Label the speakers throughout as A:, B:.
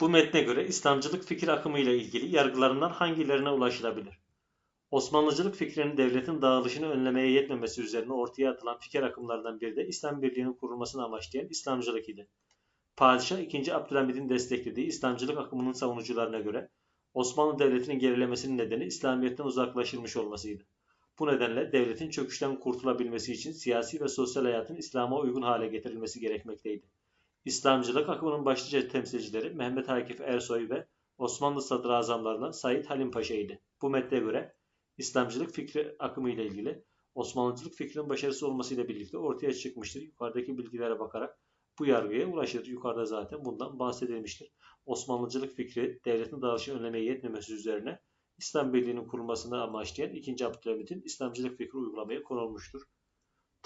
A: Bu metne göre İslamcılık fikir akımı ile ilgili yargılarından hangilerine ulaşılabilir? Osmanlıcılık fikrinin devletin dağılışını önlemeye yetmemesi üzerine ortaya atılan fikir akımlarından biri de İslam Birliği'nin kurulmasını amaçlayan İslamcılık idi. Padişah 2. Abdülhamid'in desteklediği İslamcılık akımının savunucularına göre Osmanlı Devleti'nin gerilemesinin nedeni İslamiyet'ten uzaklaşılmış olmasıydı. Bu nedenle devletin çöküşten kurtulabilmesi için siyasi ve sosyal hayatın İslam'a uygun hale getirilmesi gerekmekteydi. İslamcılık akımının başlıca temsilcileri Mehmet Akif Ersoy ve Osmanlı sadrazamlarından Said Halim Paşa idi. Bu metne göre İslamcılık fikri akımı ile ilgili Osmanlıcılık fikrinin başarısı olmasıyla birlikte ortaya çıkmıştır. Yukarıdaki bilgilere bakarak bu yargıya ulaşılır. Yukarıda zaten bundan bahsedilmiştir. Osmanlıcılık fikri devletin dağılışını önlemeye yetmemesi üzerine İslam Birliği'nin kurulmasını amaçlayan 2. Abdülhamid'in İslamcılık fikri uygulamaya konulmuştur.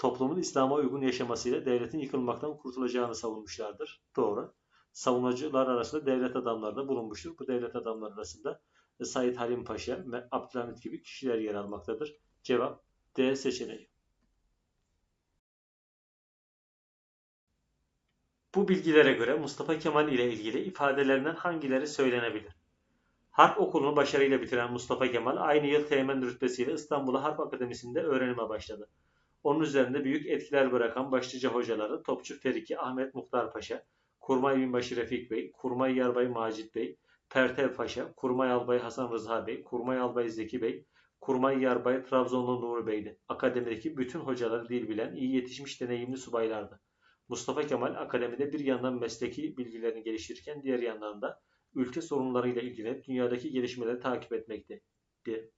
A: Toplumun İslam'a uygun yaşamasıyla devletin yıkılmaktan kurtulacağını savunmuşlardır. Doğru. Savunucular arasında devlet adamları da bulunmuştur. Bu devlet adamları arasında Said Halim Paşa ve Abdülhamit gibi kişiler yer almaktadır. Cevap D seçeneği. Bu bilgilere göre Mustafa Kemal ile ilgili ifadelerinden hangileri söylenebilir? Harp okulunu başarıyla bitiren Mustafa Kemal aynı yıl teğmen rütbesiyle İstanbul Harp Akademisi'nde öğrenime başladı. Onun üzerinde büyük etkiler bırakan başlıca hocaları Topçu Feriki Ahmet Muhtar Paşa, Kurmay Binbaşı Refik Bey, Kurmay Yarbay Macit Bey, Pertev Paşa, Kurmay Albay Hasan Rıza Bey, Kurmay Albay Zeki Bey, Kurmay Yarbay Trabzonlu Nuri Bey'di. Akademideki bütün hocaları dil bilen, iyi yetişmiş deneyimli subaylardı. Mustafa Kemal akademide bir yandan mesleki bilgilerini geliştirirken diğer yandan da ülke sorunlarıyla ilgilenip dünyadaki gelişmeleri takip etmekte.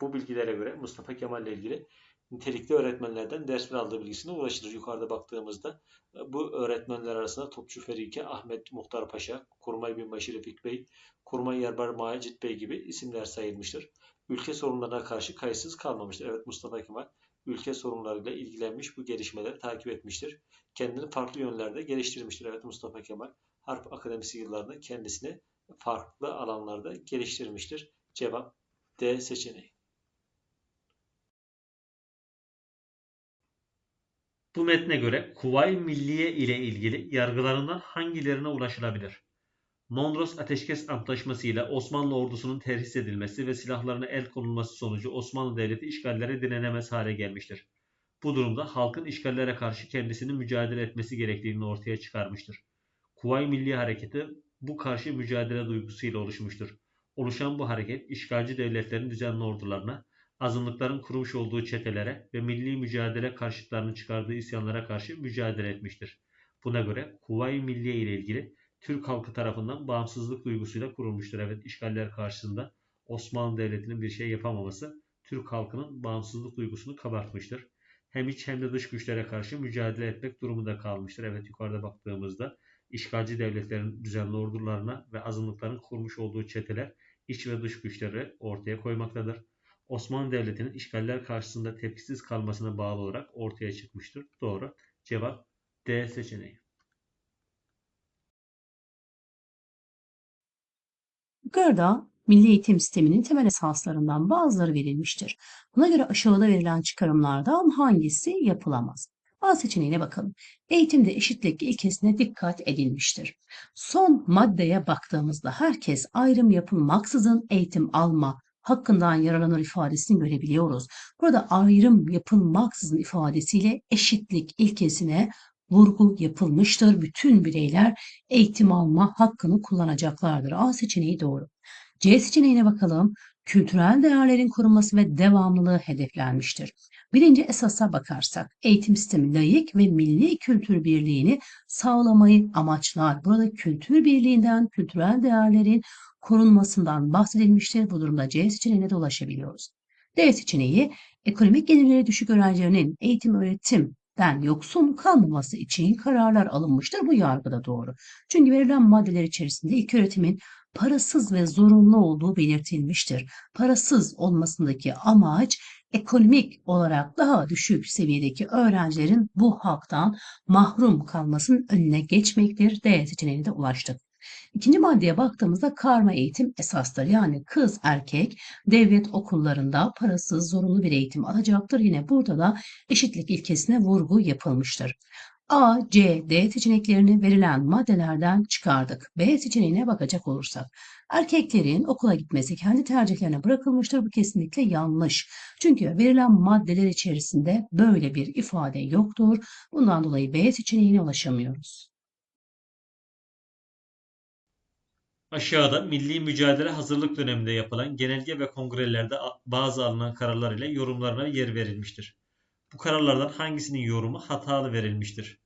A: Bu bilgilere göre Mustafa Kemal ile ilgili nitelikli öğretmenlerden dersler aldığı bilgisine ulaşılır. Yukarıda baktığımızda bu öğretmenler arasında Topçu Ferike, Ahmet Muhtar Paşa, Kurmay Binbaşı Refik Bey, Kurmay Yarbar Macit Bey gibi isimler sayılmıştır. Ülke sorunlarına karşı kayıtsız kalmamıştır. Evet Mustafa Kemal ülke sorunlarıyla ilgilenmiş, bu gelişmeleri takip etmiştir. Kendini farklı yönlerde geliştirmiştir. Evet Mustafa Kemal Harp Akademisi yıllarında kendisini farklı alanlarda geliştirmiştir. Cevap D seçeneği. Bu metne göre Kuvayi Milliye ile ilgili yargılarından hangilerine ulaşılabilir? Mondros Ateşkes Antlaşması ile Osmanlı ordusunun terhis edilmesi ve silahlarına el konulması sonucu Osmanlı Devleti işgallere direnemez hale gelmiştir. Bu durumda halkın işgallere karşı kendisini mücadele etmesi gerektiğini ortaya çıkarmıştır. Kuvayi Milliye Hareketi bu karşı mücadele duygusuyla oluşmuştur. Oluşan bu hareket işgalci devletlerin düzenli ordularına, azınlıkların kurmuş olduğu çetelere ve milli mücadele karşıtlarının çıkardığı isyanlara karşı mücadele etmiştir. Buna göre Kuvayi Milliye ile ilgili Türk halkı tarafından bağımsızlık duygusuyla kurulmuştur. Evet işgaller karşısında Osmanlı Devleti'nin bir şey yapamaması Türk halkının bağımsızlık duygusunu kabartmıştır. Hem iç hem de dış güçlere karşı mücadele etmek durumunda kalmıştır. Evet yukarıda baktığımızda işgalci devletlerin düzenli ordularına ve azınlıkların kurmuş olduğu çeteler iç ve dış güçleri ortaya koymaktadır. Osmanlı Devleti'nin işgaller karşısında tepkisiz kalmasına bağlı olarak ortaya çıkmıştır. Doğru. Cevap D seçeneği.
B: Yukarıda milli eğitim sisteminin temel esaslarından bazıları verilmiştir. Buna göre aşağıda verilen çıkarımlardan hangisi yapılamaz? A seçeneğine bakalım. Eğitimde eşitlik ilkesine dikkat edilmiştir. Son maddeye baktığımızda herkes ayrım yapılmaksızın eğitim alma hakkından yararlanır ifadesini görebiliyoruz. Burada ayrım yapılmaksızın ifadesiyle eşitlik ilkesine vurgu yapılmıştır. Bütün bireyler eğitim alma hakkını kullanacaklardır. A seçeneği doğru. C seçeneğine bakalım. Kültürel değerlerin korunması ve devamlılığı hedeflenmiştir. Birinci esasa bakarsak eğitim sistemi layık ve milli kültür birliğini sağlamayı amaçlar. Burada kültür birliğinden, kültürel değerlerin korunmasından bahsedilmiştir. Bu durumda C seçeneğine de ulaşabiliyoruz. D seçeneği ekonomik gelirleri düşük öğrencilerin eğitim öğretim den yoksun kalmaması için kararlar alınmıştır. Bu yargıda doğru. Çünkü verilen maddeler içerisinde ilk öğretimin parasız ve zorunlu olduğu belirtilmiştir. Parasız olmasındaki amaç ekonomik olarak daha düşük seviyedeki öğrencilerin bu haktan mahrum kalmasının önüne geçmektir. D seçeneğine de ulaştık. İkinci maddeye baktığımızda karma eğitim esastır. Yani kız erkek devlet okullarında parasız zorunlu bir eğitim alacaktır. Yine burada da eşitlik ilkesine vurgu yapılmıştır. A, C, D seçeneklerini verilen maddelerden çıkardık. B seçeneğine bakacak olursak. Erkeklerin okula gitmesi kendi tercihlerine bırakılmıştır. Bu kesinlikle yanlış. Çünkü verilen maddeler içerisinde böyle bir ifade yoktur. Bundan dolayı B seçeneğine ulaşamıyoruz.
A: Aşağıda milli mücadele hazırlık döneminde yapılan genelge ve kongrelerde bazı alınan kararlar ile yorumlarına yer verilmiştir. Bu kararlardan hangisinin yorumu hatalı verilmiştir?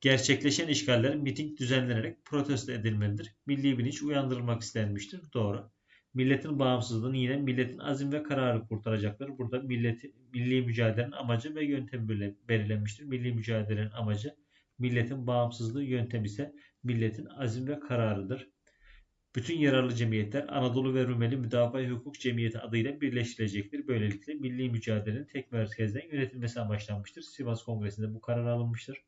A: Gerçekleşen işgaller miting düzenlenerek protesto edilmelidir. Milli bilinç uyandırılmak istenmiştir. Doğru. Milletin bağımsızlığını yine milletin azim ve kararı kurtaracaktır. Burada milleti, milli mücadelenin amacı ve yöntemi belirle- belirlenmiştir. Milli mücadelenin amacı milletin bağımsızlığı, yöntemi ise milletin azim ve kararıdır. Bütün yararlı cemiyetler Anadolu ve Rumeli Müdafaa Hukuk Cemiyeti adıyla birleştirilecektir. Böylelikle milli mücadelenin tek merkezden yönetilmesi amaçlanmıştır. Sivas Kongresi'nde bu karar alınmıştır.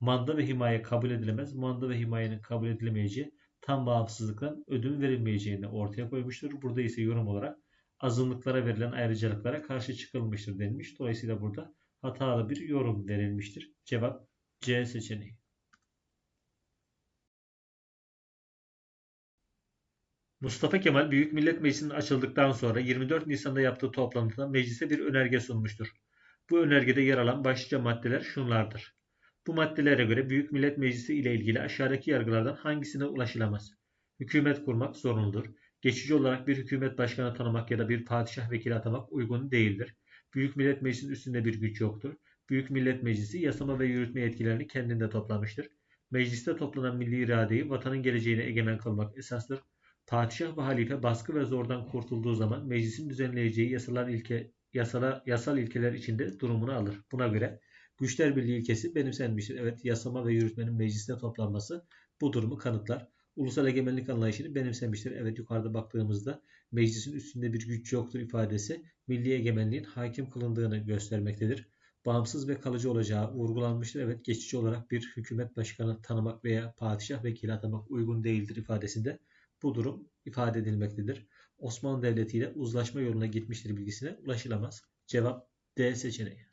A: Manda ve himaye kabul edilemez. Manda ve himayenin kabul edilemeyeceği tam bağımsızlıktan ödün verilmeyeceğini ortaya koymuştur. Burada ise yorum olarak azınlıklara verilen ayrıcalıklara karşı çıkılmıştır denilmiş. Dolayısıyla burada hatalı bir yorum verilmiştir. Cevap C seçeneği. Mustafa Kemal Büyük Millet Meclisi'nin açıldıktan sonra 24 Nisan'da yaptığı toplantıda meclise bir önerge sunmuştur. Bu önergede yer alan başlıca maddeler şunlardır. Bu maddelere göre Büyük Millet Meclisi ile ilgili aşağıdaki yargılardan hangisine ulaşılamaz? Hükümet kurmak zorunludur. Geçici olarak bir hükümet başkanı tanımak ya da bir padişah vekili atamak uygun değildir. Büyük Millet Meclisi'nin üstünde bir güç yoktur. Büyük Millet Meclisi yasama ve yürütme yetkilerini kendinde toplamıştır. Mecliste toplanan milli iradeyi vatanın geleceğine egemen kılmak esastır. Padişah ve halife baskı ve zordan kurtulduğu zaman meclisin düzenleyeceği yasalar ilke, yasala, yasal ilkeler içinde durumunu alır. Buna göre güçler birliği ilkesi benimsenmiştir. Evet yasama ve yürütmenin mecliste toplanması bu durumu kanıtlar. Ulusal egemenlik anlayışını benimsemiştir. Evet yukarıda baktığımızda meclisin üstünde bir güç yoktur ifadesi milli egemenliğin hakim kılındığını göstermektedir. Bağımsız ve kalıcı olacağı vurgulanmıştır. Evet geçici olarak bir hükümet başkanı tanımak veya padişah vekili atamak uygun değildir ifadesinde bu durum ifade edilmektedir. Osmanlı Devleti ile uzlaşma yoluna gitmiştir bilgisine ulaşılamaz. Cevap D seçeneği.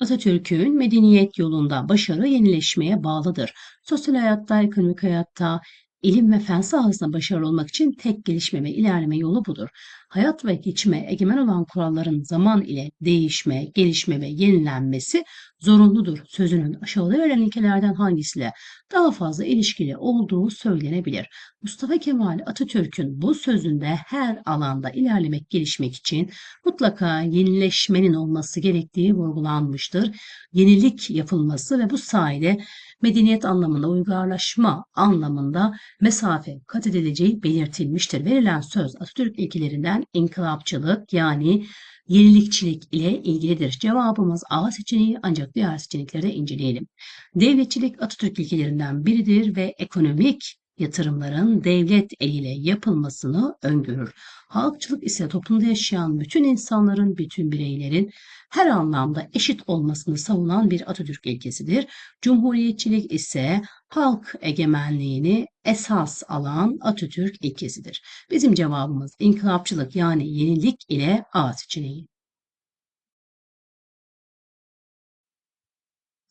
B: Atatürk'ün medeniyet yolunda başarı yenileşmeye bağlıdır. Sosyal hayatta, ekonomik hayatta, ilim ve fen sahasında başarılı olmak için tek gelişme ve ilerleme yolu budur. Hayat ve geçime egemen olan kuralların zaman ile değişme, gelişme ve yenilenmesi zorunludur. Sözünün aşağıda verilen ilkelerden hangisiyle daha fazla ilişkili olduğu söylenebilir. Mustafa Kemal Atatürk'ün bu sözünde her alanda ilerlemek, gelişmek için mutlaka yenileşmenin olması gerektiği vurgulanmıştır. Yenilik yapılması ve bu sayede medeniyet anlamında, uygarlaşma anlamında mesafe kat edileceği belirtilmiştir. Verilen söz Atatürk ilkelerinden inkılapçılık yani yenilikçilik ile ilgilidir. Cevabımız A seçeneği ancak diğer seçenekleri de inceleyelim. Devletçilik Atatürk ilkelerinden biridir ve ekonomik yatırımların devlet eliyle yapılmasını öngörür. Halkçılık ise toplumda yaşayan bütün insanların, bütün bireylerin her anlamda eşit olmasını savunan bir Atatürk ilkesidir. Cumhuriyetçilik ise halk egemenliğini esas alan Atatürk ilkesidir. Bizim cevabımız inkılapçılık yani yenilik ile A seçeneği.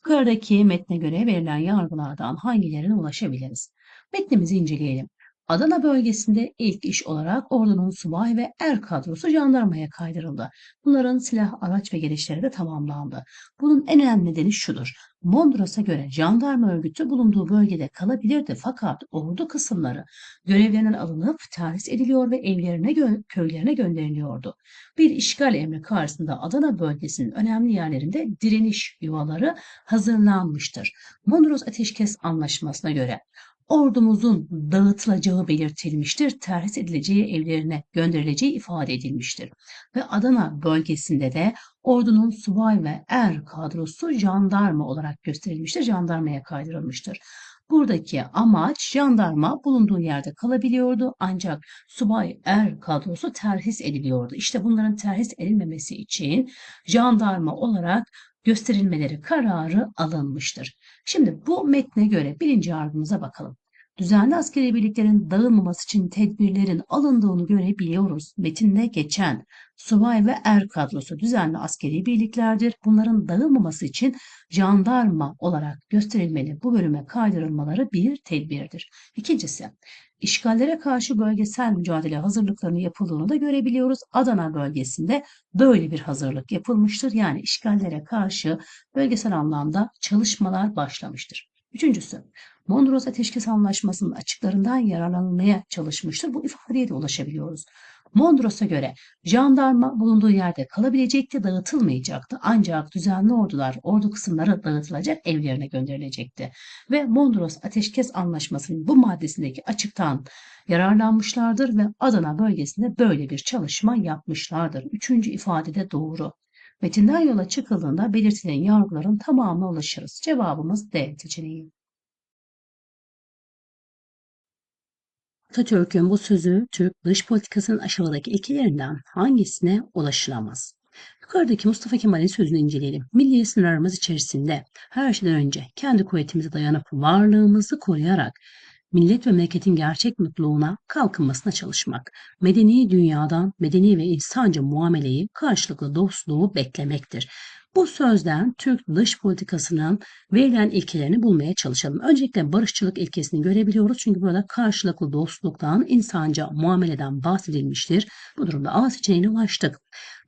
B: Yukarıdaki metne göre verilen yargılardan hangilerine ulaşabiliriz? Metnimizi inceleyelim. Adana bölgesinde ilk iş olarak ordunun subay ve er kadrosu jandarmaya kaydırıldı. Bunların silah, araç ve gelişleri de tamamlandı. Bunun en önemli nedeni şudur. Mondros'a göre jandarma örgütü bulunduğu bölgede kalabilirdi fakat ordu kısımları görevlerinden alınıp terhis ediliyor ve evlerine, gö- köylerine gönderiliyordu. Bir işgal emri karşısında Adana bölgesinin önemli yerlerinde direniş yuvaları hazırlanmıştır. Mondros Ateşkes Anlaşması'na göre ordumuzun dağıtılacağı belirtilmiştir, terhis edileceği evlerine gönderileceği ifade edilmiştir. Ve Adana bölgesinde de ordunun subay ve er kadrosu jandarma olarak gösterilmiştir, jandarmaya kaydırılmıştır. Buradaki amaç jandarma bulunduğu yerde kalabiliyordu ancak subay er kadrosu terhis ediliyordu. İşte bunların terhis edilmemesi için jandarma olarak gösterilmeleri kararı alınmıştır. Şimdi bu metne göre birinci yargımıza bakalım. Düzenli askeri birliklerin dağılmaması için tedbirlerin alındığını görebiliyoruz. Metinde geçen subay ve er kadrosu düzenli askeri birliklerdir. Bunların dağılmaması için jandarma olarak gösterilmeli bu bölüme kaydırılmaları bir tedbirdir. İkincisi, işgallere karşı bölgesel mücadele hazırlıklarının yapıldığını da görebiliyoruz. Adana bölgesinde böyle bir hazırlık yapılmıştır. Yani işgallere karşı bölgesel anlamda çalışmalar başlamıştır. Üçüncüsü, Mondros Ateşkes Anlaşması'nın açıklarından yararlanmaya çalışmıştır. Bu ifadeye de ulaşabiliyoruz. Mondros'a göre jandarma bulunduğu yerde kalabilecekti, dağıtılmayacaktı. Ancak düzenli ordular, ordu kısımları dağıtılacak, evlerine gönderilecekti. Ve Mondros Ateşkes Anlaşması'nın bu maddesindeki açıktan yararlanmışlardır ve Adana bölgesinde böyle bir çalışma yapmışlardır. Üçüncü ifade de doğru. Metinden yola çıkıldığında belirtilen yargıların tamamına ulaşırız. Cevabımız D seçeneği. Atatürk'ün bu sözü Türk dış politikasının aşağıdaki ilkelerinden hangisine ulaşılamaz? Yukarıdaki Mustafa Kemal'in sözünü inceleyelim. Milli sınırlarımız içerisinde her şeyden önce kendi kuvvetimize dayanıp varlığımızı koruyarak millet ve memleketin gerçek mutluluğuna, kalkınmasına çalışmak, medeni dünyadan medeni ve insanca muameleyi, karşılıklı dostluğu beklemektir. Bu sözden Türk dış politikasının verilen ilkelerini bulmaya çalışalım. Öncelikle barışçılık ilkesini görebiliyoruz. Çünkü burada karşılıklı dostluktan, insanca muameleden bahsedilmiştir. Bu durumda A seçeneğine ulaştık.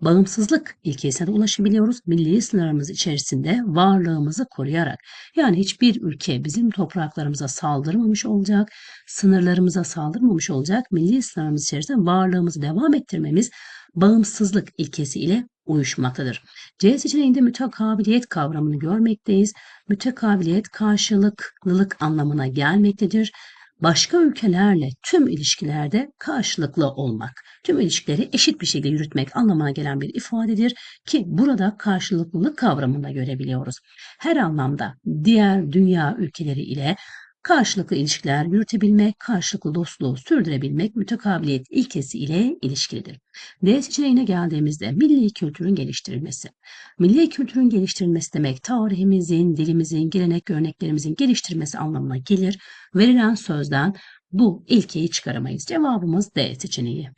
B: Bağımsızlık ilkesine de ulaşabiliyoruz. Milli sınırlarımız içerisinde varlığımızı koruyarak. Yani hiçbir ülke bizim topraklarımıza saldırmamış olacak, sınırlarımıza saldırmamış olacak. Milli sınırlarımız içerisinde varlığımızı devam ettirmemiz bağımsızlık ilkesi ile uyuşmaktadır. C seçeneğinde mütekabiliyet kavramını görmekteyiz. Mütekabiliyet karşılıklılık anlamına gelmektedir. Başka ülkelerle tüm ilişkilerde karşılıklı olmak, tüm ilişkileri eşit bir şekilde yürütmek anlamına gelen bir ifadedir ki burada karşılıklılık kavramını da görebiliyoruz. Her anlamda diğer dünya ülkeleri ile karşılıklı ilişkiler yürütebilmek, karşılıklı dostluğu sürdürebilmek mütekabiliyet ilkesi ile ilişkilidir. D seçeneğine geldiğimizde milli kültürün geliştirilmesi. Milli kültürün geliştirilmesi demek tarihimizin, dilimizin, gelenek örneklerimizin geliştirilmesi anlamına gelir. Verilen sözden bu ilkeyi çıkaramayız. Cevabımız D seçeneği.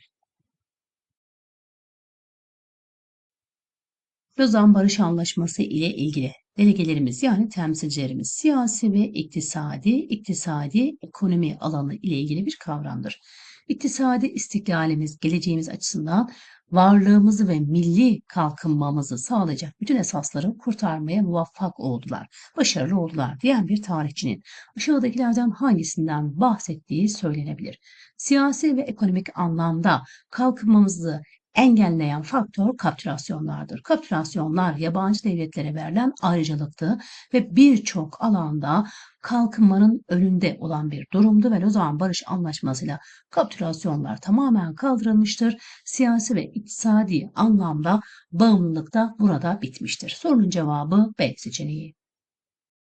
B: Lozan Barış Anlaşması ile ilgili delegelerimiz yani temsilcilerimiz siyasi ve iktisadi, iktisadi ekonomi alanı ile ilgili bir kavramdır. İktisadi istiklalimiz, geleceğimiz açısından varlığımızı ve milli kalkınmamızı sağlayacak bütün esasları kurtarmaya muvaffak oldular, başarılı oldular diyen bir tarihçinin aşağıdakilerden hangisinden bahsettiği söylenebilir. Siyasi ve ekonomik anlamda kalkınmamızı engelleyen faktör kapitülasyonlardır. Kapitülasyonlar yabancı devletlere verilen ayrıcalıktı ve birçok alanda kalkınmanın önünde olan bir durumdu ve Lozan Barış Anlaşması'yla kapitülasyonlar tamamen kaldırılmıştır. Siyasi ve iktisadi anlamda bağımlılık da burada bitmiştir. Sorunun cevabı B seçeneği.